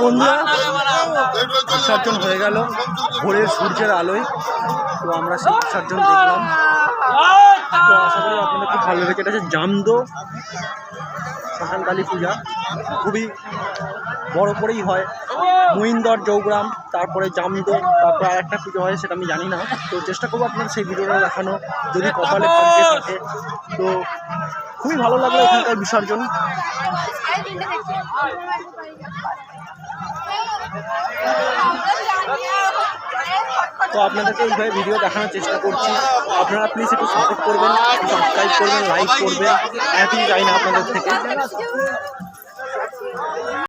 মন তো বিসর্জন হয়ে গেল। ভোরের সূর্যের আলোয়। তো আমরা সেই বিসর্জন দেখলাম। তো আশা করি আপনাদের খুব ভালো লেগে গেছে জামদো। শ্মশান কালী পূজা খুবই বড় করেই হয়। মহিন্দর চৌগ্রাম তারপরে জামদো, তারপরে আর একটা পুজো হয়, সেটা আমি জানি না। তো চেষ্টা করব আপনাদের সেই ভিডিওটা দেখানো, যদি কপালে ভাগ্যে থাকে। তো খুবই ভালো লাগল এখানকার বিসর্জন তো আপনাদেরকে এইভাবে ভিডিও দেখানোর চেষ্টা করছি। আপনারা প্লিজ একটু সাপোর্ট করবেন সাবস্ক্রাইব করবেন লাইক করবেন। এতই চাই না আপনাদের থেকে।